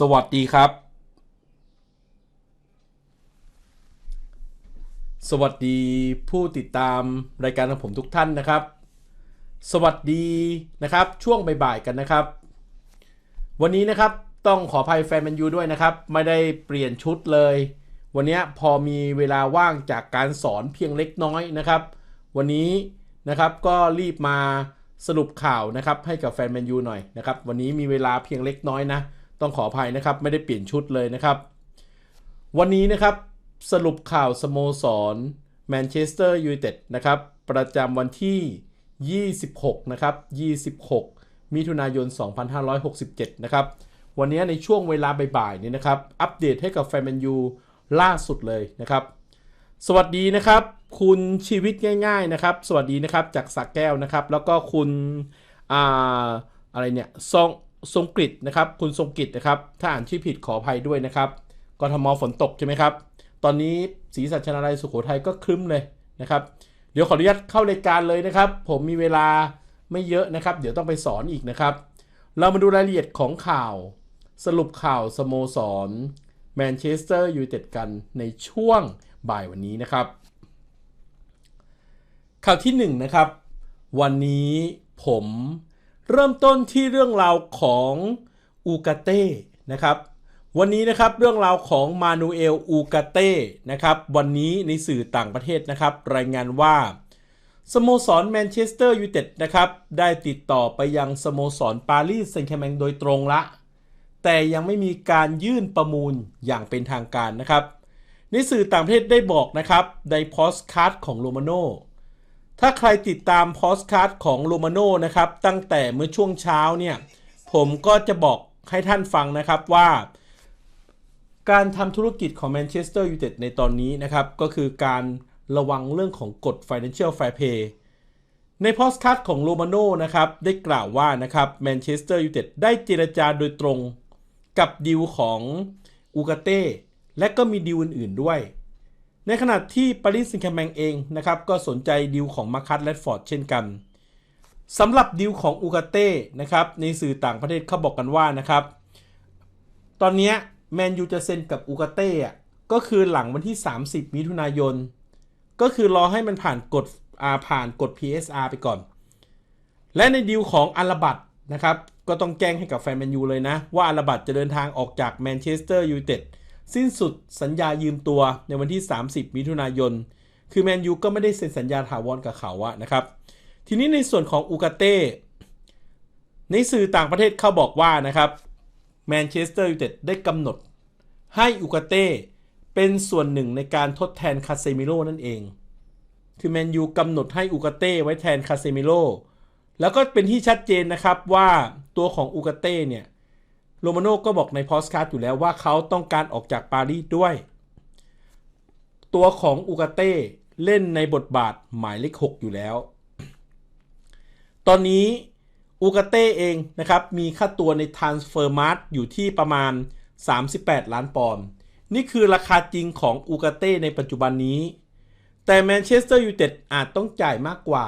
สวัสดีครับ สวัสดีผู้ติดตามรายการของผมทุกท่านนะครับ สวัสดีนะครับช่วงบ่ายๆกันนะครับ วันนี้นะครับต้องขออภัยแฟนแมนยูด้วยนะครับ ไม่ได้เปลี่ยนชุดเลย วันนี้พอมีเวลาว่างจากการสอนเพียงเล็กน้อยนะครับ วันนี้นะครับก็รีบมาสรุปข่าวนะครับให้กับแฟนแมนยูหน่อยนะครับ วันนี้มีเวลาเพียงเล็กน้อยนะ ต้องขออภัยนะครับ ไม่ได้เปลี่ยนชุดเลยนะครับ วันนี้นะครับสรุปข่าวสโมสรแมนเชสเตอร์ยูไนเต็ดนะครับ ประจำวันที่ 26 นะครับ 26 มิถุนายน 2567 นะครับ วันนี้ในช่วงเวลาบ่ายๆนี้นะครับ อัปเดตให้กับแฟนแมนยูล่าสุดเลยนะครับ สวัสดีนะครับ คุณชีวิตง่ายๆนะครับ สวัสดีนะครับจากสักแก้วนะครับ แล้วก็คุณอ่าอะไรเนี่ยทรง ทรงกฤษนะครับ คุณทรงกฤษนะครับ ถ้าอ่านชื่อผิดขออภัยด้วยนะครับ กทมฝนตกใช่ไหมครับ ตอนนี้ศรีสัชนาลัยสุโขทัยก็ครึ้มเลยนะครับ เดี๋ยวขออนุญาตเข้ารายการเลยนะครับ ผมมีเวลาไม่เยอะนะครับ เดี๋ยวต้องไปสอนอีกนะครับ เรามาดูรายละเอียดของข่าว สรุปข่าวสโมสรแมนเชสเตอร์ยูไนเต็ดกันในช่วงบ่ายวันนี้นะครับ ข่าวที่1นงนะครับ วันนี้ผม เริ่มต้นที่เรื่องราวของอูกาเต้นะครับ วันนี้นะครับเรื่องราวของมานูเอลอูกาเต้นะครับ วันนี้ในสื่อต่างประเทศนะครับ รายงานว่า สโมสรแมนเชสเตอร์ยูไนเต็ดนะครับ ได้ติดต่อไปยังสโมสรปารีสแซงต์แชร์แมงโดยตรงละ แต่ยังไม่มีการยื่นประมูลอย่างเป็นทางการนะครับในสื่อต่างประเทศได้บอกนะครับในโพสต์การ์ดของโรมาโน ถ้าใครติดตามโพสต์การ์ดของโรมาโนนะครับ ตั้งแต่เมื่อช่วงเช้าเนี่ย ผมก็จะบอกให้ท่านฟังนะครับว่า การทำธุรกิจของแมนเชสเตอร์ยูไนเต็ดในตอนนี้นะครับ ก็คือการระวังเรื่องของกฎ Financial Fair Play ในโพสต์คัดของโรมาโนนะครับ ได้กล่าวว่านะครับแมนเชสเตอร์ยูไนเต็ดได้เจรจาโดยตรงกับดีลของอูกาเต้และก็มีดีลอื่นๆด้วย ในขณะที่ปารีสแซงต์แชร์แมงเองนะครับก็สนใจดีลของมาคัสและฟอร์ดเช่นกันสำหรับดีลของอูกาเต้นะครับในสื่อต่างประเทศเขาบอกกันว่านะครับ ตอนนี้แมนยูจะเซ็นกับอูกาเต้อะก็คือหลังวันที่ 30 มิถุนายน ก็คือรอให้มันผ่านกฎอาผ่านกฎ PSR ไปก่อน และในดีลของอาราบัตนะครับก็ต้องแจ้งให้กับแฟนแมนยูเลยนะ ว่าอาราบัตจะเดินทางออกจากแมนเชสเตอร์ยูไนเต็ด สิ้นสุดสัญญายืมตัวในวันที่ 30 มิถุนายน คือแมนยูก็ไม่ได้เซ็นสัญญาถาวรกับเขาอะนะครับ ทีนี้ในส่วนของอูกาเต้ ในสื่อต่างประเทศเขาบอกว่านะครับแมนเชสเตอร์ยูไนเต็ดได้กำหนด ให้อูกาเต้เป็นส่วนหนึ่งในการทดแทนคาเซมิโร่นั่นเอง คือแมนยูกำหนดให้อูกาเต้ไว้แทนคาเซมิโร่แล้วก็เป็นที่ชัดเจนนะครับว่าตัวของอูกาเต้เนี่ย โรมาโน่ก็บอกในพอสการ์ดอยู่แล้วว่าเขาต้องการออกจากปารีสด้วย ตัวของอูกาเต้เล่นในบทบาทหมายเลข 6 อยู่แล้ว ตอนนี้อูกาเต้เองนะครับ มีค่าตัวใน Transfer Mart อยู่ที่ประมาณ 38 ล้านปอนด์นี่คือราคาจริงของอูกาเต้ในปัจจุบันนี้ แต่แมนเชสเตอร์ยูไนเต็ดอาจต้องจ่ายมากกว่า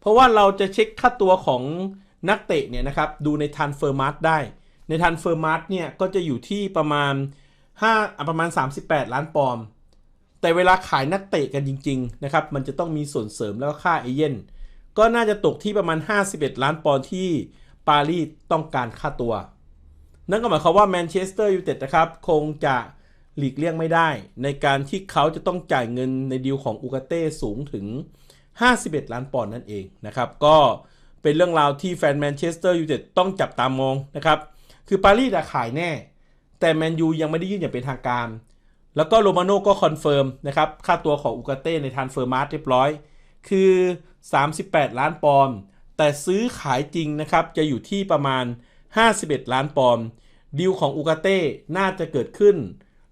เพราะว่าเราจะเช็คค่าตัวของนักเตะเนี่ยนะครับ ดูในทันเฟอร์มาร์ได้ ในทันเฟอร์มาร์เนี่ยก็จะอยู่ที่ประมาณ5ประมาณ 38 ล้านปอนด์แต่เวลาขายนักเตะกันจริงๆนะครับมันจะต้องมีส่วนเสริมแล้วก็ค่าเอเย่นก็น่าจะตกที่ประมาณ 51 ล้านปอนด์ที่ปารีสต้องการค่าตัว นั่นก็หมายความว่าแมนเชสเตอร์ยูไนเต็ดนะครับคงจะหลีกเลี่ยงไม่ได้ ในการที่เขาจะต้องจ่ายเงินในดีลของอูกาเต้สูงถึง 51 ล้านปอนด์นั่นเองนะครับ ก็เป็นเรื่องราวที่แฟนแมนเชสเตอร์ยูไนเต็ดต้องจับตามองนะครับ คือปารีสขายแน่ แต่แมนยูยังไม่ได้ยื่นอย่างเป็นทางการ แล้วก็โรมาโน่ก็คอนเฟิร์มนะครับ ค่าตัวของอูกาเต้ในทันเฟอร์มาร์เรียบร้อย คือ 38 ล้านปอนด์ แต่ซื้อขายจริงนะครับ จะอยู่ที่ประมาณ 51 ล้านปอนด์ ดีลของอูกาเต้น่าจะเกิดขึ้น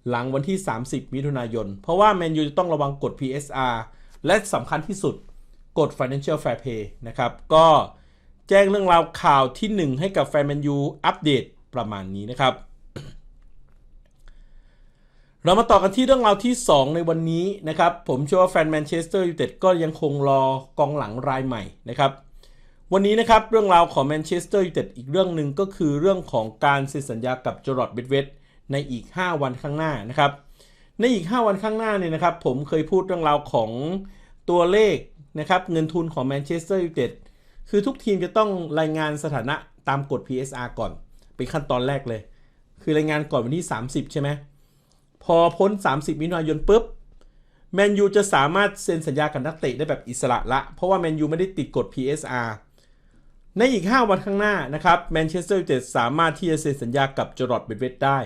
หลังวันที่ 30 มิถุนายน เพราะว่าแมนยูจะต้องระวังกฎ PSR และสำคัญที่สุดกฎ Financial Fair Play นะครับ ก็แจ้งเรื่องราวข่าวที่ 1 ให้กับแฟนแมนยูอัปเดต ประมาณนี้นะครับ เรามาต่อกันที่เรื่องราวที่ 2 ในวันนี้นะครับ ผมเชื่อว่าแฟนแมนเชสเตอร์ยูไนเต็ดก็ยังคงรอกองหลังรายใหม่นะครับ วันนี้นะครับเรื่องราวของแมนเชสเตอร์ยูไนเต็ดอีกเรื่องหนึ่งก็คือเรื่องของการเซ็นสัญญากับจอร์ดเบดเวดในอีก 5 วันข้างหน้านะครับ ในอีก 5 วันข้างหน้าเนี่ยนะครับ ผมเคยพูดเรื่องราวของตัวเลขนะครับเงินทุนของแมนเชสเตอร์ยูไนเต็ดคือทุกทีมจะต้องรายงานสถานะตามกฎ PSR ก่อน เป็นขั้นตอนแรกเลย คือรายงานก่อนวันที่ 30 ใช่ไหมพอพ้น 30 มิถุนายนปุ๊บแมนยูจะสามารถเซ็นสัญญากับนักเตะได้แบบอิสระละ เพราะว่าแมนยูไม่ได้ติดกฎ PSR ในอีก 5 วันข้างหน้านะครับแมนเชสเตอร์ยูไนเต็ดสามารถที่จะเซ็นสัญญากับจอร์ดเบดเวดได้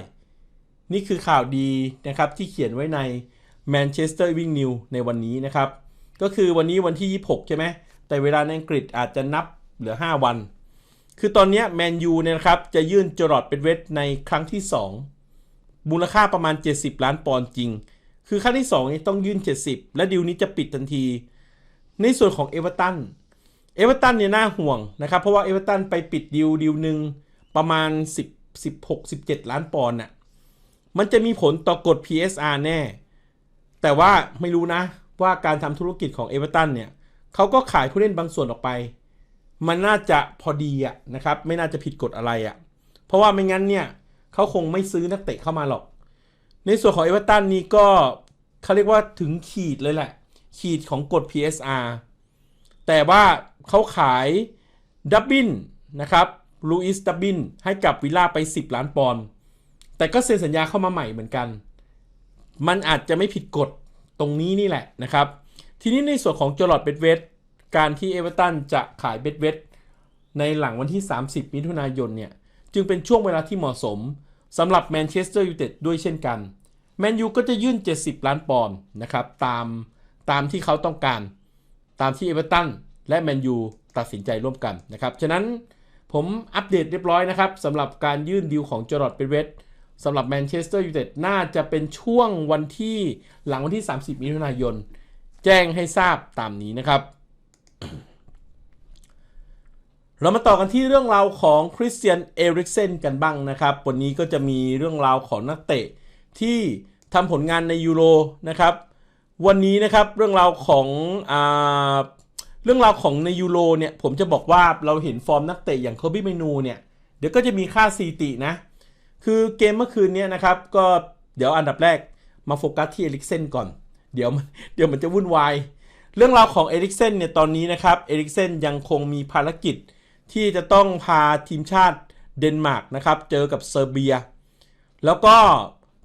นี่คือข่าวดีนะครับที่เขียนไว้ใน Manchester Evening News ในวันนี้นะครับ ก็คือวันนี้วันที่ 26 ใช่ไหมแต่เวลาในอังกฤษอาจจะนับเหลือ 5 วัน คือตอนนี้แมนยูเนี่ยนะครับ จะยื่นจร์ดเป็นเวทในครั้งที่ 2 มูลค่าประมาณ 70 ล้านปอนด์จริง คือครั้งที่2นี้ต้องยื่น 70 และดีลนี้จะปิดทันที ในส่วนของเอเวอร์ตัน เอเวอร์ตันเนี่ยน่าห่วงนะครับ เพราะว่าเอเวอร์ตันไปปิดดีลดีลหนึ่งประมาณ 10 16 17 ล้านปอนด์น่ะ มันจะมีผลต่อกฎ PSR แน่ แต่ว่าไม่รู้นะว่าการทำธุรกิจของเอเวอร์ตันเนี่ยเขาก็ขายผู้เล่นบางส่วนออกไป มันน่าจะพอดีอะนะครับ ไม่น่าจะผิดกฎอะไรอะเพราะว่าไม่งั้นเนี่ยเขาคงไม่ซื้อนักเตะเข้ามาหรอก ในส่วนของเอเวอร์ตันนี่ก็เขาเรียกว่าถึงขีดเลยแหละ ขีดของกฎ PSR แต่ว่าเขาขายดับบินนะครับลูอิสดับบินให้กับวิลล่าไป 10 ล้านปอนด์แต่ก็เซ็นสัญญาเข้ามาใหม่เหมือนกัน มันอาจจะไม่ผิดกฎตรงนี้นี่แหละนะครับ ทีนี้ในส่วนของจอร์ดเบดเวด การที่เอเวอร์ตันจะขายเบดเวดในหลังวันที่ 30 มิถุนายนเนี่ย จึงเป็นช่วงเวลาที่เหมาะสมสำหรับแมนเชสเตอร์ยูไนเต็ดด้วยเช่นกัน แมนยูก็จะยื่น 70 ล้านปอนด์นะครับ ตามตามที่เขาต้องการ ตามที่เอเวอร์ตันและแมนยูตัดสินใจร่วมกันนะครับ ฉะนั้นผมอัปเดตเรียบร้อยนะครับสำหรับการยื่นดีลของจอร์ดเบดเวดสำหรับแมนเชสเตอร์ยูไนเต็ดน่าจะเป็นช่วงวันที่หลังวันที่ 30 มิถุนายน แจ้งให้ทราบตามนี้นะครับ เรามาต่อกันที่เรื่องราวของคริสเตียนเอริกเซนกันบ้างนะครับ วันนี้ก็จะมีเรื่องราวของนักเตะที่ทำผลงานในยูโรนะครับ วันนี้นะครับเรื่องราวของอเรื่องราวของในยูโรเนี่ยผมจะบอกว่าเราเห็นฟอร์มนักเตะอย่างโคบี้เมนูเนี่ยเดี๋ยวก็จะมีค่าซีตินะ คือเกมเมื่อคืนนี้นะครับ ก็เดี๋ยวอันดับแรกมาโฟกัสที่เอริกเซนก่อน เดี๋ยวเดี๋ยวมันจะวุ่นวาย เรื่องราวของเอริกเซนเนี่ยตอนนี้นะครับเอริกเซนยังคงมีภารกิจที่จะต้องพาทีมชาติเดนมาร์กนะครับเจอกับเซอร์เบีย แล้วก็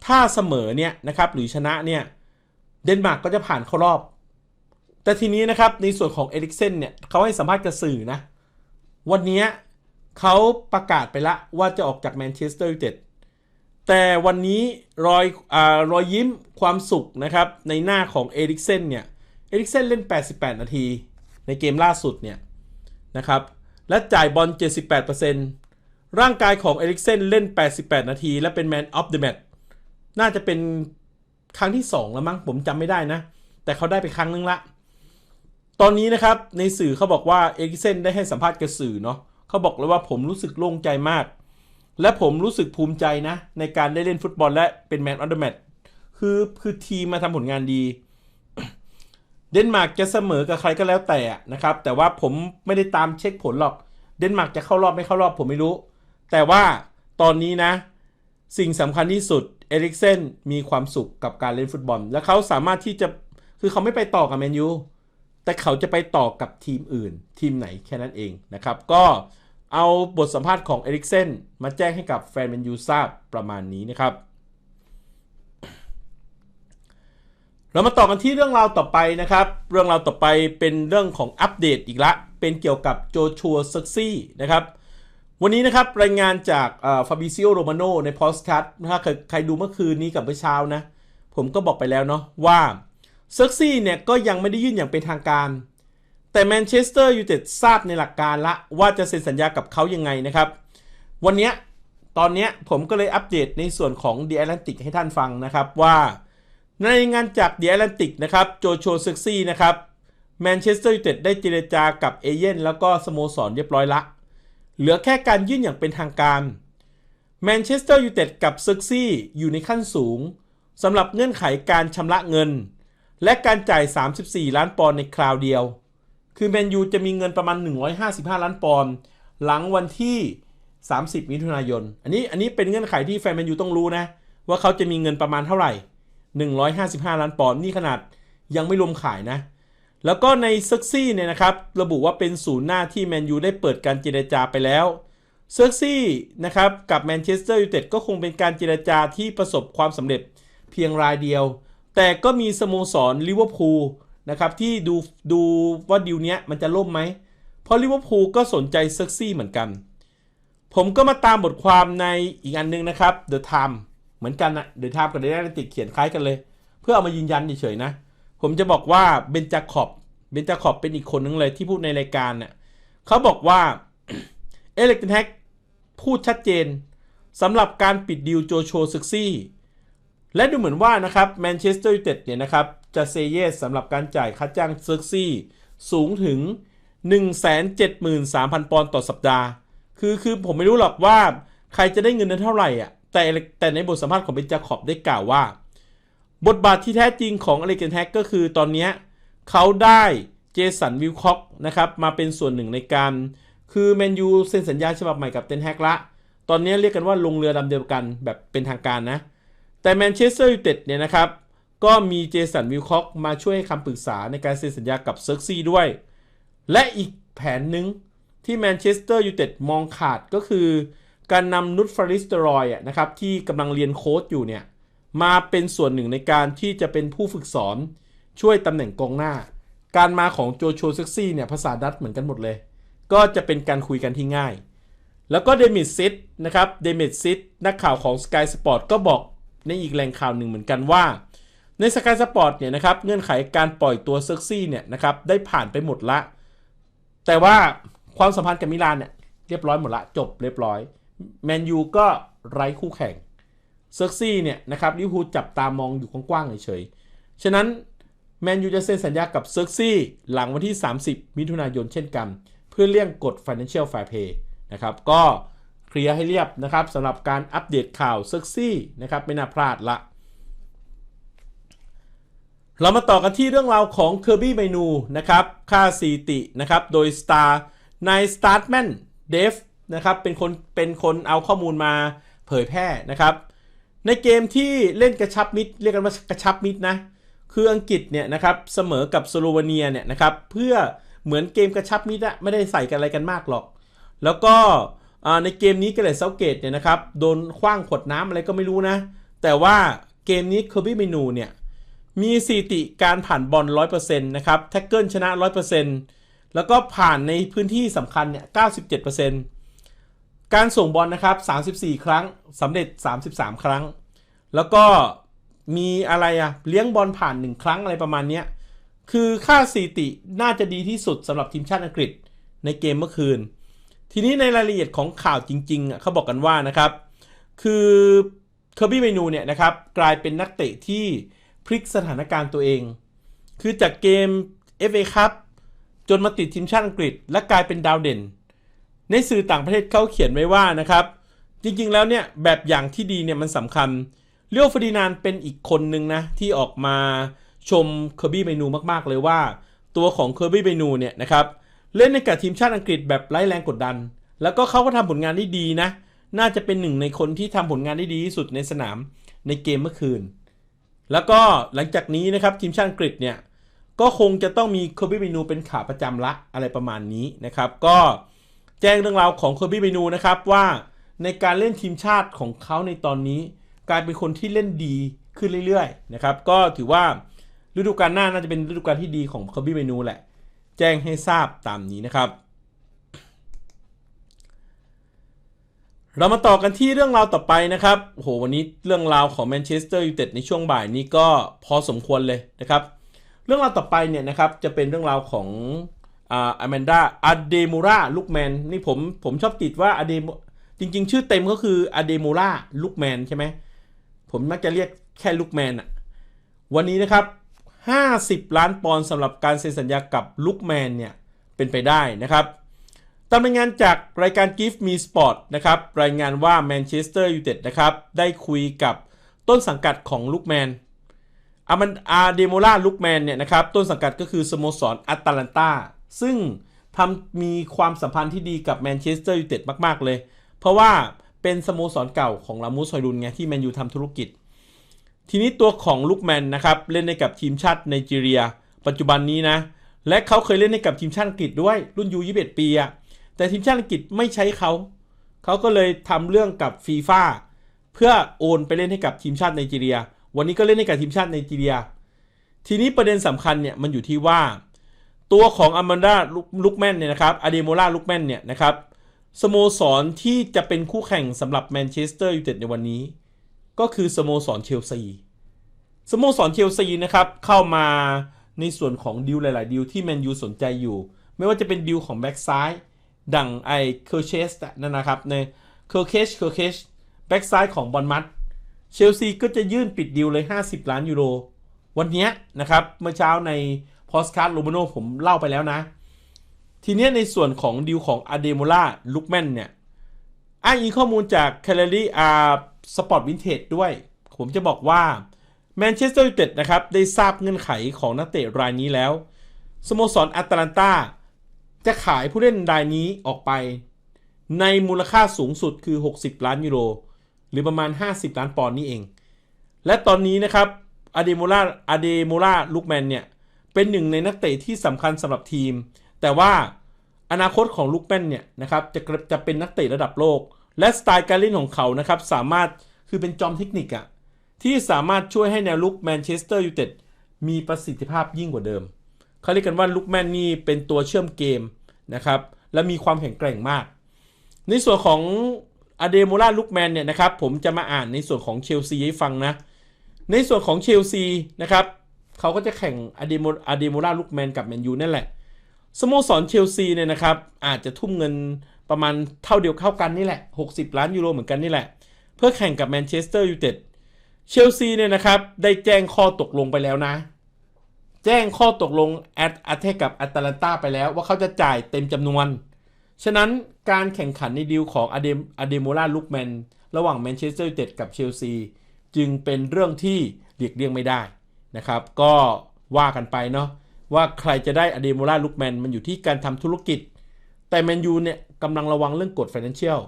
ถ้าเสมอเนี่ยนะครับหรือชนะเนี่ยเดนมาร์กก็จะผ่านเข้ารอบ แต่ทีนี้นะครับในส่วนของเอริกเซนเนี่ยเขาให้สัมภาษณ์กับสื่อนะ วันนี้เขาประกาศไปละว่าจะออกจากแมนเชสเตอร์ยูไนเต็ดแต่วันนี้รอยอรอยยิ้มความสุขนะครับในหน้าของเอริกเซนเนี่ย เอริกเซนเล่น 88 นาที ในเกมล่าสุดเนี่ยนะครับ และจ่ายบอล 78%ร่างกายของเอริกเซนเล่น 88 นาที และเป็นแมนออฟเดอะแมตช์น่าจะเป็นครั้งที่ 2 แล้วมั้งผมจำไม่ได้นะ แต่เขาได้ไปครั้งนึงละ ตอนนี้นะครับในสื่อเขาบอกว่าเอริกเซนได้ให้สัมภาษณ์กับสื่อเนาะเขาบอกเลยว่าผมรู้สึกโล่งใจมาก และผมรู้สึกภูมิใจนะ ในการได้เล่นฟุตบอลและเป็นแมนออฟเดอะแมตช์คือคือทีมมาทำผลงานดี เดนมาร์กจะเสมอกับใครก็แล้วแต่นะครับ แต่ว่าผมไม่ได้ตามเช็คผลหรอก เดนมาร์กจะเข้ารอบไม่เข้ารอบผมไม่รู้ แต่ว่าตอนนี้นะ สิ่งสำคัญที่สุดเอริกเซนมีความสุขกับการเล่นฟุตบอล และเขาสามารถที่จะคือเขาไม่ไปต่อกับแมนยูแต่เขาจะไปต่อกับทีมอื่น ทีมไหนแค่นั้นเองนะครับ ก็เอาบทสัมภาษณ์ของเอริกเซนมาแจ้งให้กับแฟนแมนยูทราบประมาณนี้นะครับ เรามาต่อกันที่เรื่องราวต่อไปนะครับ เรื่องราวต่อไปเป็นเรื่องของอัปเดตอีกละ เป็นเกี่ยวกับโจชัวเซักซี่นะครับ วันนี้นะครับรายงานจากฟาบิซิโอโรมาโนในพอสคัตถ้าใครดูเมื่อคืนนี้กับเมื่อเช้านะ ผมก็บอกไปแล้วเนาะว่าเซกซี่เนี่ยก็ยังไม่ได้ยื่นอย่างเป็นทางการ แต่แมนเชสเตอร์ยูไนเต็ดทราบในหลักการละว่าจะเซ็นสัญญากับเขายังไงนะครับ วันนี้ตอนนี้ผมก็เลยอัปเดตในส่วนของ The Atlantic ให้ท่านฟังนะครับว่า ในงานจาก The Atlantic นะครับโจโชเซกซี่นะครับแมนเชสเตอร์ยูไนเต็ดได้เจรจากับเอเย่นแล้วก็สโมสรเรียบร้อยละ เหลือแค่การยื่นอย่างเป็นทางการแมนเชสเตอร์ยูไนเต็ดกับเซกซี่อยู่ในขั้นสูงสำหรับเงื่อนไขการชำระเงิน และการจ่าย 34 ล้านปอนด์ในคราวเดียว คือแมนยูจะมีเงินประมาณ 155 ล้านปอนด์หลังวันที่ 30 มิถุนายน อันนี้อันนี้เป็นเงื่อนไขที่แฟนแมนยูต้องรู้นะ ว่าเขาจะมีเงินประมาณเท่าไหร่ 155 ล้านปอนด์นี่ขนาดยังไม่รวมขายนะ แล้วก็ในเซ็กซี่เนี่ยนะครับ ระบุว่าเป็นศูนย์หน้าที่แมนยูได้เปิดการเจรจาไปแล้วเซ็กซี่นะครับกับแมนเชสเตอร์ยูไนเต็ดก็คงเป็นการเจรจาที่ประสบความสำเร็จเพียงรายเดียว แต่ก็มีสโมสรลิเวอร์พูลนะครับที่ดูดูว่าดิวเนี้ยมันจะล่มไหม เพราะลิเวอร์พูลก็สนใจเซ็กซี่เหมือนกัน ผมก็มาตามบทความในอีกอันนึงนะครับ The Time เหมือนกันนะ The Time กับ The Atlantic เขียนคล้ายกันเลย เพื่อเอามายืนยันเฉยๆนะ ผมจะบอกว่าเบนจาคอบเบนจาคอบเป็นอีกคนนึงเลยที่พูดในรายการเนี่ยเขาบอกว่าเอเล็กเทนแฮกพูดชัดเจนสำหรับการปิดดีลโจโชซึกซี่และดูเหมือนว่านะครับแมนเชสเตอร์ยูไนเต็ดเนี่ยนะครับ จะเซเยสสำหรับการจ่ายค่าจ้างซึกซี่สูงถึง 173,000 ปอนด์ต่อสัปดาห์ คือคือผมไม่รู้หรอกว่าใครจะได้เงินนั้นเท่าไหร่อะ แต่แต่ในบทสัมภาษณ์ของเบนจาคอบได้กล่าวว่า บทบาทที่แท้จริงของอเล็กเทนแฮกก็คือตอนนี้เขาได้เจสันวิลค็อกนะครับมาเป็นส่วนหนึ่งในการ คือแมนยูเซ็นสัญญาฉบับใหม่กับเทนแฮกละ ตอนนี้เรียกกันว่าลงเรือลำเดียวกันแบบเป็นทางการนะ แต่แมนเชสเตอร์ยูไนเต็ดเนี่ยนะครับก็มีเจสันวิลค็อกมาช่วยให้คำปรึกษาในการเซ็นสัญญากับเซิร์กซี่ด้วย และอีกแผนหนึ่งที่แมนเชสเตอร์ยูไนเต็ดมองขาดก็คือ การนำนุตฟาริสเตอรอยนะครับที่กำลังเรียนโค้ชอยู่เนี่ยมาเป็นส่วนหนึ่งในการที่จะเป็นผู้ฝึกสอนช่วยตำแหน่งกองหน้า การมาของโจโชเซ็กซี่เนี่ยภาษาดัตเหมือนกันหมดเลย ก็จะเป็นการคุยกันที่ง่าย แล้วก็เดมิดซิตนะครับเดมิดซิตนักข่าวของ Sky Sport ก็บอกในอีกแหล่งข่าวหนึ่งเหมือนกันว่า ใน Sky Sport เนี่ยนะครับเงื่อนไขการปล่อยตัวเซ็กซี่เนี่ยนะครับได้ผ่านไปหมดละ แต่ว่าความสัมพันธ์กับมิลานเนี่ยเรียบร้อยหมดละจบเรียบร้อย แมนยูก็ไร้คู่แข่งเซอร์ซี่เนี่ยนะครับลิเวอร์พูลจับตามองอยู่กว้างๆเฉยๆ ฉะนั้นแมนยูจะเซ็นสัญญากับเซอร์ซี่หลังวันที่ 30 มิถุนายนเช่นกัน เพื่อเลี่ยงกฎ Financial Fair Play นะครับก็เคลียร์ให้เรียบนะครับสำหรับการอัปเดตข่าวเซอร์ซี่นะครับไม่น่าพลาดละ เรามาต่อกันที่เรื่องราวของเคอร์บี้ไมนูนะครับค่าสีตินะครับโดย Star นายสตาร์ทแมนเดฟ นะครับเป็นคนเป็นคนเอาข้อมูลมาเผยแพร่นะครับ ในเกมที่เล่นกระชับมิตรเรียกกันว่ากระชับมิตรนะคืออังกฤษเนี่ยนะครับเสมอกับสโลวาเนียเนี่ยนะครับเพื่อเหมือนเกมกระชับมิตรอะไม่ได้ใส่กันอะไรกันมากหรอก แล้วก็ในเกมนี้กเรตเซาเกตเนี่ยนะครับโดนคว้างขวดน้ำอะไรก็ไม่รู้นะ แต่ว่าเกมนี้เคอร์บี้เมนูเนี่ยมีสถิติการผ่านบอล100%นะครับแท็กเกิลชนะ 100%แล้วก็ผ่านในพื้นที่สำคัญเนี่ย 97% การส่งบอลนะครับ 34 ครั้งสำเร็จ 33 ครั้ง แล้วก็มีอะไรอะเลี้ยงบอลผ่าน 1 ครั้งอะไรประมาณนี้คือค่าสถิติน่าจะดีที่สุดสำหรับทีมชาติอังกฤษในเกมเมื่อคืน ทีนี้ในรายละเอียดของข่าวจริงๆเขาบอกกันว่านะครับ คือเคอร์บี้เมนูเนี่ยนะครับกลายเป็นนักเตะที่พลิกสถานการณ์ตัวเอง คือจากเกม FA ครับจนมาติดทีมชาติอังกฤษ และกลายเป็นดาวเด่น ในสื่อต่างประเทศเขาเขียนไว้ว่านะครับ จริงๆแล้วเนี่ยแบบอย่างที่ดีเนี่ยมันสำคัญเลียวฟดินานเป็นอีกคนนึงนะที่ออกมาชมเคอร์บี้เมนูมากๆเลยว่า ตัวของเคอร์บี้เมนูเนี่ยนะครับเล่นในกับทีมชาติอังกฤษแบบไร้แรงกดดัน แล้วก็เขาก็ทำผลงานได้ดีนะ น่าจะเป็นหนึ่งในคนที่ทำผลงานได้ดีที่สุดในสนามในเกมเมื่อคืน แล้วก็หลังจากนี้นะครับทีมชาติอังกฤษเนี่ยก็คงจะต้องมีเคอร์บี้เมนูเป็นขาประจำละอะไรประมาณนี้นะครับ ก็ แจ้งเรื่องราวของเคอร์บี้เมนูนะครับว่าในการเล่นทีมชาติของเขาในตอนนี้ กลายเป็นคนที่เล่นดีขึ้นเรื่อยๆนะครับก็ถือว่าฤดูกาลหน้าน่าจะเป็นฤดูกาลที่ดีของเคอร์บี้เมนูแหละ แจ้งให้ทราบตามนี้นะครับ เรามาต่อกันที่เรื่องราวต่อไปนะครับโหวันนี้เรื่องราวของแมนเชสเตอร์ยูไนเต็ดในช่วงบ่ายนี้ก็พอสมควรเลยนะครับ เรื่องราวต่อไปเนี่ยนะครับจะเป็นเรื่องราวของ อ่าแมนดาอเดมูราลูกแมนนี่ผมผมชอบติดว่าอเดมจริง ๆ ชื่อเต็มก็คืออเดมูราลูกแมนใช่ไหมผมมักจะเรียกแค่ลูกแมนอะวันนี้นะครับ 50 ล้านปอนด์สำหรับการเซ็นสัญญากับลูกแมนเนี่ย เป็นไปได้นะครับตามรายงานจากรายการ Give Me Sport นะครับ รายงานว่าแมนเชสเตอร์ยูไนเต็ดนะครับ ได้คุยกับต้นสังกัดของลูกแมนอามันอาเดโมล่าลุกแมนเนี่ยนะครับ ต้นสังกัดก็คือสโมสรอัตแลนตา ซึ่งทำมีความสัมพันธ์ที่ดีกับแมนเชสเตอร์ยูไนเต็ดมาก ๆ เลย เพราะว่าเป็นสโมสรเก่าของลามูสซอยดุนไงที่แมนยูทำธุรกิจ ทีนี้ตัวของลูกแมนนะครับเล่นในกับทีมชาติไนจีเรีย ปัจจุบันนี้นะ และเขาเคยเล่นในกับทีมชาติอังกฤษด้วยรุ่นยู21ปีอะแต่ทีมชาติอังกฤษไม่ใช้เขาเขาก็เลยทำเรื่องกับฟีฟ่าเพื่อโอนไปเล่นให้กับทีมชาติไนจีเรีย วันนี้ก็เล่นให้กับทีมชาติไนจีเรีย ทีนี้ประเด็นสำคัญเนี่ยมันอยู่ที่ว่า ตัวของอามันดาลุกแมนเนี่ยนะครับอเดโมล่าลุกแมนเนี่ยนะครับสโมสรที่จะเป็นคู่แข่งสำหรับแมนเชสเตอร์ยูไนเต็ดในวันนี้ ก็คือสโมสรเชลซีสโมสรเชลซีนะครับเข้ามาในส่วนของดิวหลาย ๆ ดิวที่แมนยูสนใจอยู่ ไม่ว่าจะเป็นดิวของแบ็กซ้ายดังไอเคอร์เชสนั่นนะครับในเคอร์เคชเคอร์เคชแบ็กซ้ายของบอลมัดเชลซีก็จะยื่นปิดดิวเลย 50 ล้านยูโรวันนี้นะครับเมื่อเช้าใน พอสคาร์ดโรมาโนผมเล่าไปแล้วนะ ทีนี้ในส่วนของดิวของอเดโมล่าลุกแมนเนี่ยอ้างอิงข้อมูลจากแคลรี่อาร์สปอร์ตวินเทจด้วย ผมจะบอกว่าแมนเชสเตอร์ยูไนเต็ดนะครับ ได้ทราบเงื่อนไขของนักเตะรายนี้แล้ว สโมสรแอตแลนตาจะขายผู้เล่นรายนี้ออกไป ในมูลค่าสูงสุดคือ 60 ล้านยูโร หรือประมาณ 50 ล้านปอนด์นี่เอง และตอนนี้นะครับอเดโมล่าอเดโมล่าลุกแมนเนี่ย เป็นหนึ่งในนักเตะที่สำคัญสำหรับทีม แต่ว่าอนาคตของลุกแมนเนี่ยนะครับจะจะเป็นนักเตะระดับโลก และสไตล์การเล่นของเขานะครับสามารถคือเป็นจอมเทคนิคอะที่สามารถช่วยให้แนวลุกแมนเชสเตอร์ยูไนเต็ดมีประสิทธิภาพยิ่งกว่าเดิม เขาเรียกกันว่าลุกแมนนี่เป็นตัวเชื่อมเกมนะครับและมีความแข็งแกร่งมาก ในส่วนของอเดโมลาลุกแมนเนี่ยนะครับผมจะมาอ่านในส่วนของเชลซีให้ฟังนะ ในส่วนของเชลซีนะครับ เขาก็จะแข่งอดโมอเดโมลาลุกแมนกับแมนยูนั่นแหละ สโมสรเชลซีเนี่ยนะครับ อาจจะทุ่มเงินประมาณเท่าเดียวเข้ากันนี่แหละ 60 ล้านยูโรเหมือนกันนี่แหละ เพื่อแข่งกับแมนเชสเตอร์ยูไนเต็ดเชลซีเนี่ยนะครับได้แจ้งข้อตกลงไปแล้วนะ แจ้งข้อตกลงแอดอาเทกับแอตแลนตาไปแล้วว่าเขาจะจ่ายเต็มจำนวน ฉะนั้นการแข่งขันในดีลของอเดมอเดโมลาลุกแมนระหว่างแมนเชสเตอร์ยูไนเต็ดกับเชลซีจึงเป็นเรื่องที่เลียกเลี่ยงไม่ได้ นะครับ ก็ว่ากันไปเนาะว่าใครจะได้อเดโมลาลุกแมนมันอยู่ที่การทำธุรกิจ แต่แมนยูเนี่ยกำลังระวังเรื่องกฎ financial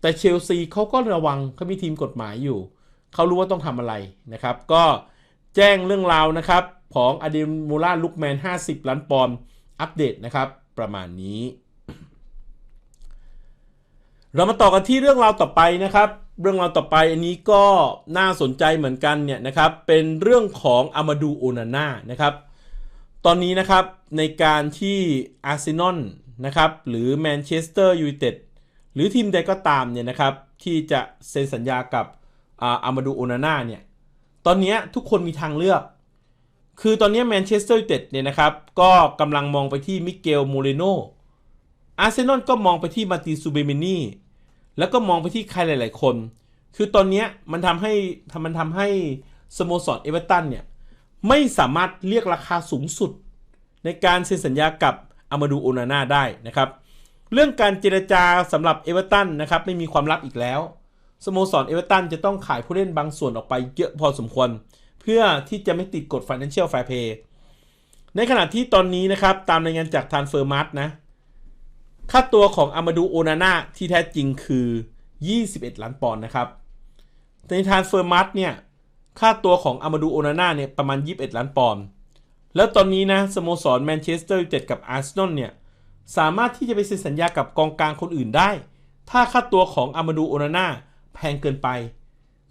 แต่เชลซีเขาก็ระวังเขามีทีมกฎหมายอยู่ เขารู้ว่าต้องทำอะไรนะครับ ก็แจ้งเรื่องราวนะครับ ของอเดโมลาลุกแมน 50 ล้านปอนด์อัปเดตนะครับ ประมาณนี้ เรามาต่อกันที่เรื่องราวต่อไปนะครับ เรื่องราวต่อไปอันนี้ก็น่าสนใจเหมือนกันเนี่ยนะครับ เป็นเรื่องของอามาดูโอนาน่านะครับ ตอนนี้นะครับในการที่อาร์เซนอลนะครับหรือแมนเชสเตอร์ยูไนเต็ดหรือทีมใดก็ตามเนี่ยนะครับ ที่จะเซ็นสัญญากับอามาดูโอนาน่าเนี่ย ตอนนี้ทุกคนมีทางเลือก คือตอนนี้แมนเชสเตอร์ยูไนเต็ดเนี่ยนะครับ ก็กำลังมองไปที่มิเกลโมเรโนอาร์เซนอลก็มองไปที่มาติซูเบเมนี แล้วก็มองไปที่ใครหลาย ๆ คน คือตอนนี้มันทำให้มันทำให้สโมสรเอเวอร์ตันเนี่ย ไม่สามารถเรียกราคาสูงสุด ในการเซ็นสัญญากับอามาดูโอนาน่าได้นะครับ เรื่องการเจรจาสำหรับเอเวอร์ตันนะครับไม่มีความลับอีกแล้วสโมสรเอเวอร์ตันจะต้องขายผู้เล่นบางส่วนออกไปเยอะพอสมควร เพื่อที่จะไม่ติดกฎ Financial Fair Play ในขณะที่ตอนนี้นะครับ ตามรายงานจากทานเฟอร์มัสนะ ค่าตัวของอามาดูโอนาน่าที่แท้จริงคือ 21 ล้านปอนด์นะครับในทานเฟอร์มัสเนี่ย ค่าตัวของอามาดูโอนาน่าเนี่ยประมาณ 21 ล้านปอนด์ แล้วตอนนี้นะสโมสรแมนเชสเตอร์ยูไนเต็ดกับอาร์เซนอลเนี่ย สามารถที่จะไปเซ็นสัญญากับกองกลางคนอื่นได้ ถ้าค่าตัวของอามาดูโอนาน่าแพงเกินไป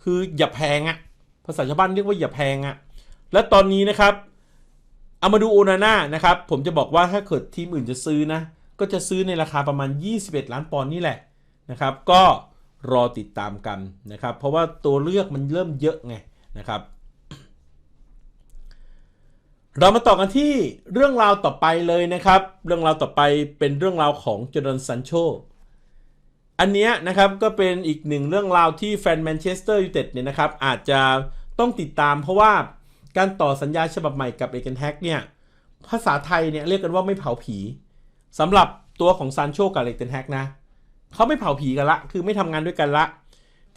คืออย่าแพงอะภาษาชาวบ้านเรียกว่าอย่าแพงอะและตอนนี้นะครับอามาดูโอนาน่านะครับ ผมจะบอกว่าถ้าเกิดทีมอื่นจะซื้อนะ ก็จะซื้อในราคาประมาณ 21 ล้านปอนด์นี่แหละนะครับ ก็รอติดตามกันนะครับ เพราะว่าตัวเลือกมันเริ่มเยอะไงนะครับ เรามาต่อกันที่เรื่องราวต่อไปเลยนะครับ เรื่องราวต่อไปเป็นเรื่องราวของจอร์แดนซันโชอันเนี้ยนะครับก็เป็นอีกหนึ่งเรื่องราวที่แฟนแมนเชสเตอร์ยูไนเต็ดเนี่ยนะครับอาจจะต้องติดตามเพราะว่าการต่อสัญญาฉบับใหม่กับเอเกนแฮกเนี่ยภาษาไทยเนี่ยเรียกกันว่าไม่เผาผี สำหรับตัวของซานโชกับเอเกนแฮกนะเขาไม่เผาผีกันละ คือไม่ทำงานด้วยกันละ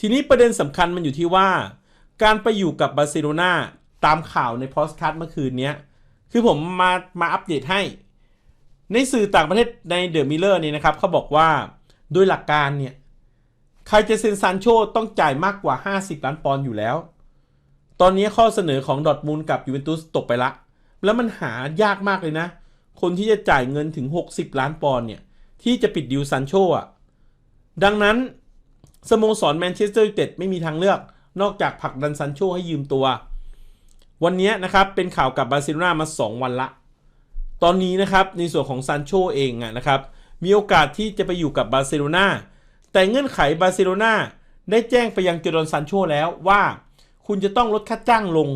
ทีนี้ประเด็นสำคัญมันอยู่ที่ว่า การไปอยู่กับบาร์เซโลนาตามข่าวในพอสคัทเมื่อคืนนี้คือผมมามาอัปเดตให้ ในสื่อต่างประเทศในเดอะมิลเลอร์นี่นะครับเขาบอกว่าโดยหลักการเนี่ยใครจะเซ็นซานโชต้องจ่ายมากกว่า 50 ล้านปอนด์อยู่แล้ว ตอนนี้ข้อเสนอของดอทมูลกับยูเวนตุสตกไปละ แล้วมันหายากมากเลยนะ คนที่จะจ่ายเงินถึง 60 ล้านปอนด์เนี่ย ที่จะปิดดิวซานโชอะ ดังนั้น สโมสรแมนเชสเตอร์ยูไนเต็ดไม่มีทางเลือกนอกจากผลักดันซานโชให้ยืมตัว วันนี้นะครับ เป็นข่าวกับบาร์เซโลนามา 2 วันละ ตอนนี้นะครับ ในส่วนของซานโชเองอะนะครับ มีโอกาสที่จะไปอยู่กับบาร์เซโลนาแต่เงื่อนไขบาร์เซโลนาได้แจ้งไปยังเจอร์ดอนซานโชแล้วว่า คุณจะต้องลดค่าจ้างลง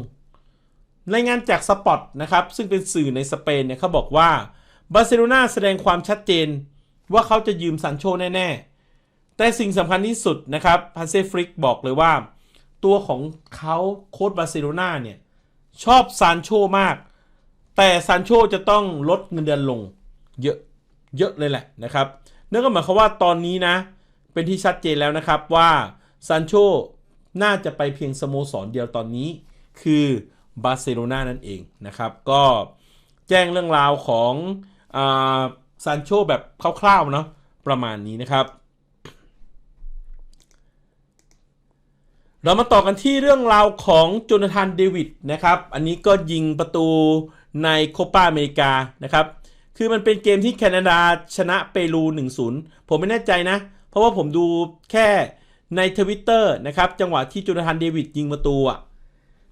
รายงานจากสปอตนะครับซึ่งเป็นสื่อในสเปนเนี่ยเขาบอกว่าบาร์เซโลนาแสดงความชัดเจนว่าเขาจะยืมซานโชแน่ๆ แต่สิ่งสำคัญที่สุดนะครับพาเซฟริกบอกเลยว่า ตัวของเขาโค้ชบาร์เซโลนาเนี่ย ชอบซานโชมาก แต่ซานโชจะต้องลดเงินเดือนลงเยอะเยอะเลยแหละนะครับนั่นก็หมายความว่าตอนนี้นะ เป็นที่ชัดเจนแล้วนะครับว่าซานโชน่าจะไปเพียงสโมสรเดียวตอนนี้ คือ บาร์เซโลนานั่นเองนะครับ ก็แจ้งเรื่องราวของซานโชแบบคร่าวๆเนาะประมาณนี้นะครับ เรามาต่อกันที่เรื่องราวของโจนาธานเดวิดนะครับ อันนี้ก็ยิงประตูในโคปาอเมริกานะครับ คือมันเป็นเกมที่แคนาดาชนะเปรู 1-0 ผมไม่แน่ใจนะ เพราะว่าผมดูแค่ในทวิตเตอร์นะครับ จังหวะที่โจนาธานเดวิดยิงประตูอะ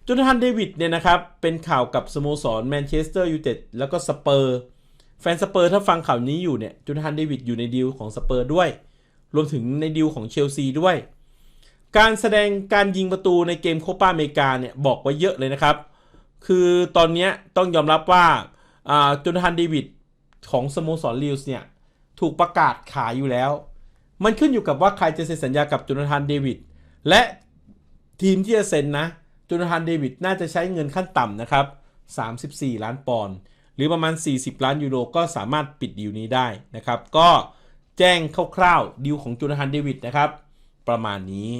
จนาธานเดวิดเนี่ยนะครับ เป็นข่าวกับสโมสรแมนเชสเตอร์ยูไนเต็ดแล้วก็สเปอร์ แฟนสเปอร์ถ้าฟังข่าวนี้อยู่เนี่ยจนาธานเดวิดอยู่ในดีลของสเปอร์ด้วย รวมถึงในดีลของเชลซีด้วย การแสดงการยิงประตูในเกมโคปาอเมริกาเนี่ยบอกไว้เยอะเลยนะครับ คือตอนนี้ต้องยอมรับว่าโจนาธานเดวิดของสโมสรลิวส์เนี่ยถูกประกาศขายอยู่แล้ว มันขึ้นอยู่กับว่าใครจะเซ็นสัญญากับโจนาธานเดวิด และทีมที่จะเซ็นนะ จนาธานเดวิดน่าจะใช้เงินขั้นต่ำนะครับ 34 ล้านปอนด์หรือประมาณ 40 ล้านยูโรก็สามารถปิดดีลนี้ได้นะครับ ก็แจ้งคร่าวๆดีลของโจนาธานเดวิดนะครับ ประมาณนี้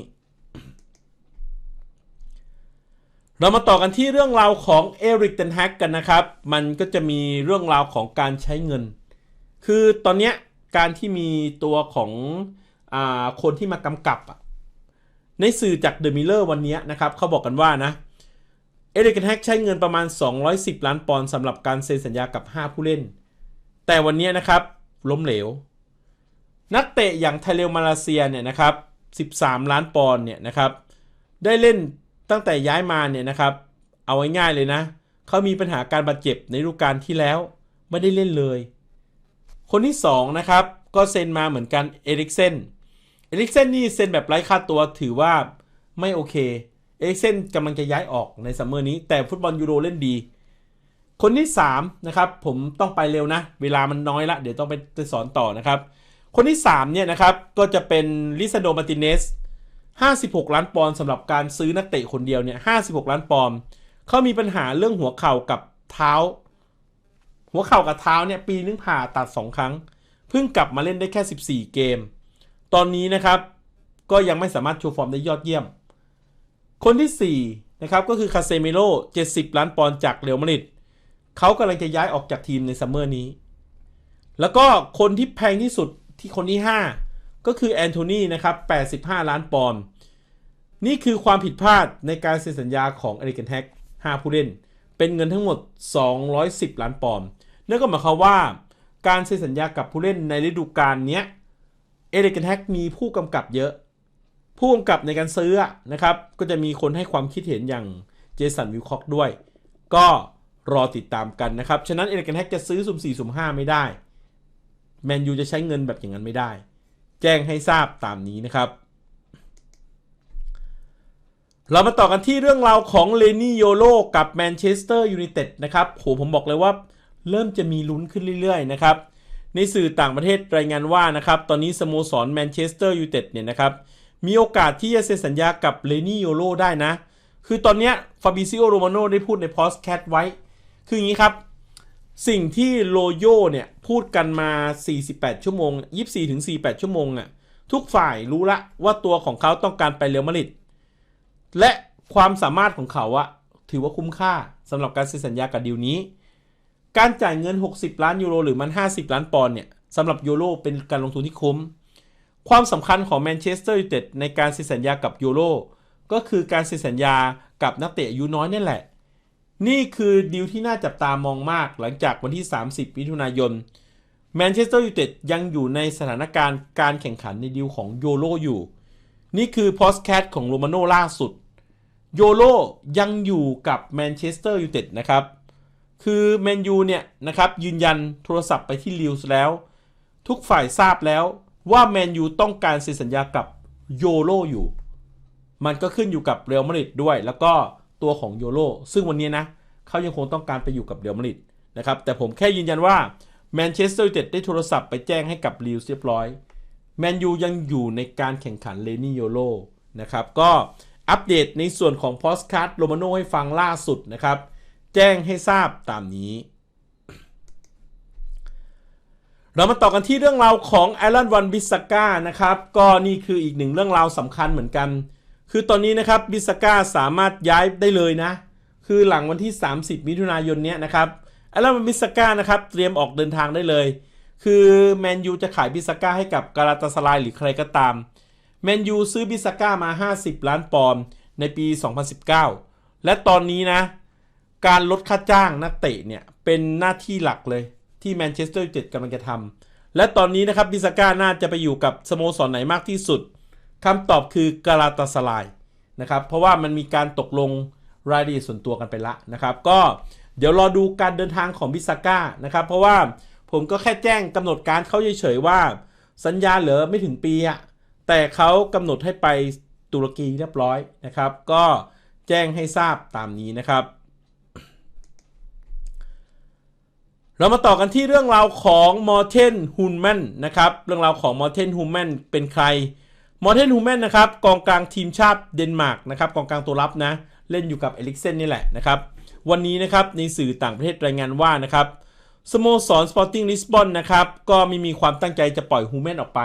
เรามาต่อกันที่เรื่องราวของเอริกเทนแฮกกันนะครับ มันก็จะมีเรื่องราวของการใช้เงิน คือตอนนี้การที่มีตัวของอคนที่มากำกับ ในสื่อจากเดอะมิลเลอร์วันนี้นะครับเขาบอกกันว่านะเอริกเทนแฮกใช้เงินประมาณ 210 ล้านปอนด์สำหรับการเซ็นสัญญากับ 5 ผู้เล่น แต่วันนี้นะครับล้มเหลว นักเตะอย่างไทเลมาเลเซียเนี่ยนะครับ 13 ล้านปอนด์เนี่ยนะครับ ได้เล่นตั้งแต่ย้ายมาเนี่ยนะครับ เอาไว้ง่ายเลยนะ เขามีปัญหาการบาดเจ็บในฤดูกาลที่แล้วไม่ได้เล่นเลย คนที่ 2 นะครับ ก็เซ็นมาเหมือนกันเอริกเซน เอริกเซนนี่เซ็นแบบไร้ค่าตัวถือว่าไม่โอเค เอริกเซนกำลังจะย้ายออกในซัมเมอร์นี้ แต่ฟุตบอลยูโรเล่นดี คนที่ 3 นะครับ ผมต้องไปเร็วนะ เวลามันน้อยละ เดี๋ยวต้องไปสอนต่อนะครับ คนที่ 3 เนี่ยนะครับ ก็จะเป็นลิซาโดมาติเนส56 ล้านปอนด์สำหรับการซื้อนักเตะคนเดียวเนี่ย56 ล้านปอนด์เขามีปัญหาเรื่องหัวเข่ากับเท้า หัวเข่ากับเท้าเนี่ยปีนึงผ่าตัด 2 ครั้ง เพิ่งกลับมาเล่นได้แค่ 14 เกม ตอนนี้นะครับก็ยังไม่สามารถโชว์ฟอร์มได้ยอดเยี่ยม คนที่ 4 นะครับ ก็คือคาเซเมโล70 ล้านปอนด์จากเรอัลมาดริดเขากำลังจะย้ายออกจากทีมในซัมเมอร์นี้ แล้วก็คนที่แพงที่สุดที่คนที่ 5 ก็คือแอนโทนีนะครับ 85 ล้านปอนด์นี่คือความผิดพลาดในการเซ็นสัญญาของเอริกันแฮก5ผู้เล่น เป็นเงินทั้งหมด 210 ล้านปอนด์นั่นก็หมายความว่าการเซ็นสัญญากับผู้เล่นในฤดูกาลนี้ เอริกันแฮกมีผู้กำกับเยอะ ผู้กำกับในการซื้อนะครับ ก็จะมีคนให้ความคิดเห็นอย่างเจสันวิลคอกด้วย ก็รอติดตามกันนะครับ ฉะนั้นเอริกันแฮกจะซื้อสุ่ม4สุ่ม5 ไม่ได้ แมนยูจะใช้เงินแบบอย่างนั้นไม่ได้ แจ้งให้ทราบตามนี้นะครับ เรามาต่อกันที่เรื่องราวของเลนี่โยโลกับแมนเชสเตอร์ยูไนเต็ดนะครับโหผมบอกเลยว่าเริ่มจะมีลุ้นขึ้นเรื่อยๆนะครับ ในสื่อต่างประเทศรายงานว่านะครับตอนนี้สโมสรแมนเชสเตอร์ยูไนเต็ดเนี่ยนะครับมีโอกาสที่จะเซ็นสัญญากับเลนี่โยโลได้นะ คือตอนนี้ฟาบิซิโอโรมาโนได้พูดในพอสแคทไว้ คืออย่างนี้ครับ สิ่งที่โลโยเนี่ยพูดกันมา 48 ชั่วโมง 24ถึง48 ชั่วโมงอะ่ะทุกฝ่ายรู้ละว่าตัวของเขาต้องการไปเรอัลมาดริดและความสามารถของเขาอะถือว่าคุ้มค่าสำหรับการเซ็นสัญญากับดีลนี้ การจ่ายเงิน 60 ล้านยูโรหรือมัน 50 ล้านปอนด์เนี่ยสำหรับยูโรเป็นการลงทุนที่คุ้ม ความสำคัญของแมนเชสเตอร์ยูไนเต็ดในการเซ็นสัญญากับยูโรก็คือการเซ็นสัญญากับนักเตะอายุน้อยนี่แหละ นี่คือดีลที่น่าจับตามองมากหลังจากวันที่ 30 มิถุนายนแมนเชสเตอร์ยูไนเต็ดยังอยู่ในสถานการณ์การแข่งขันในดีลของโยโรอยู่ นี่คือพอสแคทของโรมาโนล่าสุดโยโรยังอยู่กับแมนเชสเตอร์ยูไนเต็ดนะครับ คือแมนยูเนี่ยนะครับยืนยันโทรศัพท์ไปที่ลิวส์แล้ว ทุกฝ่ายทราบแล้วว่าแมนยูต้องการเซ็นสัญญากับโยโรอยู่ มันก็ขึ้นอยู่กับเรอัลมาดริดด้วย แล้วก็ตัวของโยโรซึ่งวันนี้นะเขายังคงต้องการไปอยู่กับเรอัลมาดริดนะครับแต่ผมแค่ยืนยันว่าแมนเชสเตอร์ยูไนเต็ดได้โทรศัพท์ไปแจ้งให้กับลิวส์เรียบร้อยแมนยูยังอยู่ในการแข่งขันเลนี่โยโรนะครับก็อัปเดตในส่วนของพอสคัตโรมาโนให้ฟังล่าสุดนะครับ แจ้งให้ทราบตามนี้ เรามาต่อกันที่เรื่องราวของไอรอนวันบิสก้านะครับ ก็นี่คืออีกหนึ่งเรื่องราวสำคัญเหมือนกัน คือตอนนี้นะครับบิสก้าสามารถย้ายได้เลยนะ คือหลังวันที่ 30 มิถุนายนเนี้ยนะครับไอรอนวันบิสก้านะครับเตรียมออกเดินทางได้เลย คือแมนยูจะขายบิสก้าให้กับกาลาตาสลายหรือใครก็ตามแมนยูซื้อบิสก้ามา 50 ล้านปอนด์ในปี 2019 และตอนนี้นะ การลดค่าจ้างนักเตะเนี่ยเป็นหน้าที่หลักเลยที่แมนเชสเตอร์ยูไนเต็ดกำลังจะทำและตอนนี้นะครับบิสก้าน่าจะไปอยู่กับสโมสรไหนมากที่สุดคำตอบคือกาลาตาสลายนะครับเพราะว่ามันมีการตกลงรายละเอียดส่วนตัวกันไปละนะครับ ก็เดี๋ยวรอดูการเดินทางของบิสก้านะครับ เพราะว่าผมก็แค่แจ้งกำหนดการเขาเฉยๆว่า สัญญาเหลือไม่ถึงปีอะแต่เขากำหนดให้ไปตุรกีเรียบร้อยนะครับ ก็แจ้งให้ทราบตามนี้นะครับ เรามาต่อกันที่เรื่องราวของมอร์เทนฮูแมนนะครับเรื่องราวของมอร์เทนฮูแมนเป็นใครมอร์เทนฮูแมนนะครับกองกลางทีมชาติเดนมาร์กนะครับกองกลางตัวรับนะเล่นอยู่กับเอลิกเซนนี่แหละนะครับวันนี้นะครับในสื่อต่างประเทศรายงานว่านะครับสโมสรสปอร์ติ้งลิสบอนนะครับก็ไมีมีความตั้งใจจะปล่อยฮูแมนออกไป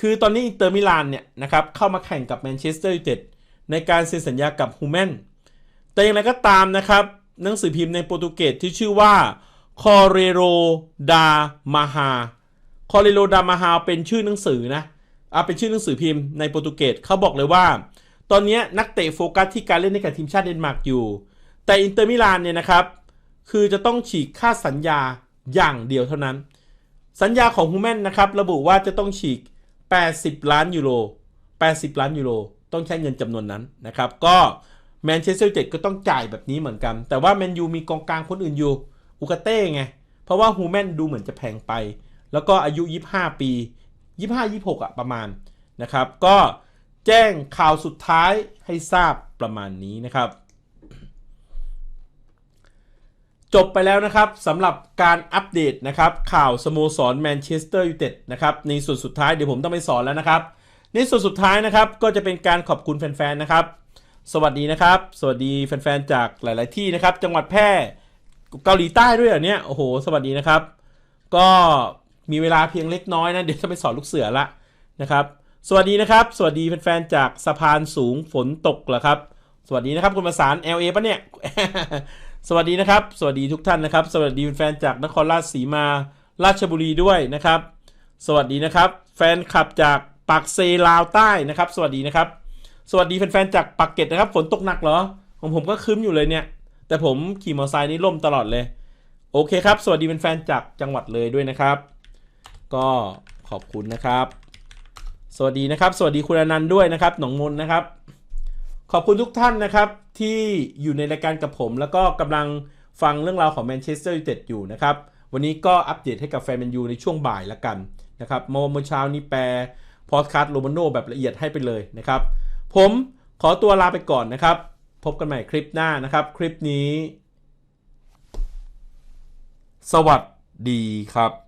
คือตอนนี้อินเตอร์มิลานเนี่ยนะครับเข้ามาแข่งกับแมนเชสเตอร์ยูไนเต็ดในการเซ็นสัญญากับฮูแมนแต่อย่างไรก็ตามนะครับหนังสือพิมพ์ในโปรตุเกสที่ชื่อว่า คอเรโรดามาฮาคอเรโรดามาฮาเป็นชื่อหนังสือนะอ่าเป็นชื่อหนังสือพิมพ์ในโปรตุเกสเขาบอกเลยว่า ตอนนี้นักเตะโฟกัสที่การเล่นในกับทีมชาติเดนมาร์กอยู่ แต่อินเตอร์มิลานเนี่ยนะครับ คือจะต้องฉีกค่าสัญญาอย่างเดียวเท่านั้น สัญญาของฮูแมนนะครับ ระบุว่าจะต้องฉีก 80 ล้านยูโร 80 ล้านยูโร ต้องใช้เงินจำนวนนั้นนะครับ ก็แมนเชสเตอร์ยูไนเต็ดก็ต้องจ่ายแบบนี้เหมือนกัน แต่ว่าแมนยูมีกองกลางคนอื่นอยู่ อุกาเต้ไง เพราะว่าฮูแมนดูเหมือนจะแพงไป แล้วก็อายุ 25 ปี 25 26อะประมาณนะครับ ก็แจ้งข่าวสุดท้ายให้ทราบประมาณนี้นะครับ จบไปแล้วนะครับสำหรับการอัปเดตนะครับ ข่าวสโมสรแมนเชสเตอร์ยูไนเต็ดนะครับ ในส่วนสุดท้ายเดี๋ยวผมต้องไปสอนแล้วนะครับ ในส่วนสุดท้ายนะครับก็จะเป็นการขอบคุณแฟนๆนะครับ สวัสดีนะครับ สวัสดีแฟนๆจากหลาย ๆ ที่นะครับ จังหวัดแพร่ เกาหลีใต้ด้วยเหรอเนี่ยโอ้โห สวัสดีนะครับ ก็มีเวลาเพียงเล็กน้อยนะ เดี๋ยวจะไปสอนลูกเสือละนะครับ สวัสดีนะครับ สวัสดีแฟนๆจากสะพานสูงฝนตกเหรอครับ สวัสดีนะครับคุณประสาน LA ปะเนี่ย สวัสดีนะครับ สวัสดีทุกท่านนะครับ สวัสดีแฟนๆจากนครราชสีมาราชบุรีด้วยนะครับ สวัสดีนะครับ แฟนคลับจากปากเซลาวใต้นะครับ สวัสดีนะครับ สวัสดีแฟนๆจากปากเกร็ดนะครับ ฝนตกหนักเหรอของผมก็ครึ้มอยู่เลยเนี่ย แต่ผมขี่มอเตอร์ไซค์นี่ล่มตลอดเลย โอเคครับ สวัสดีเป็นแฟนจากจังหวัดเลยด้วยนะครับ ก็ขอบคุณนะครับ สวัสดีนะครับ สวัสดีคุณอนันต์ด้วยนะครับ หนองมนนะครับ ขอบคุณทุกท่านนะครับที่อยู่ในรายการกับผม แล้วก็กำลังฟังเรื่องราวของแมนเชสเตอร์ยูไนเต็ดอยู่นะครับ วันนี้ก็อัปเดตให้กับแฟนแมนยูในช่วงบ่ายละกันนะครับเมื่อเช้านี้แปลพอดคาสต์โรมาโนแบบละเอียดให้ไปเลยนะครับ ผมขอตัวลาไปก่อนนะครับ พบกันใหม่คลิปหน้านะครับ คลิปนี้ สวัสดีครับ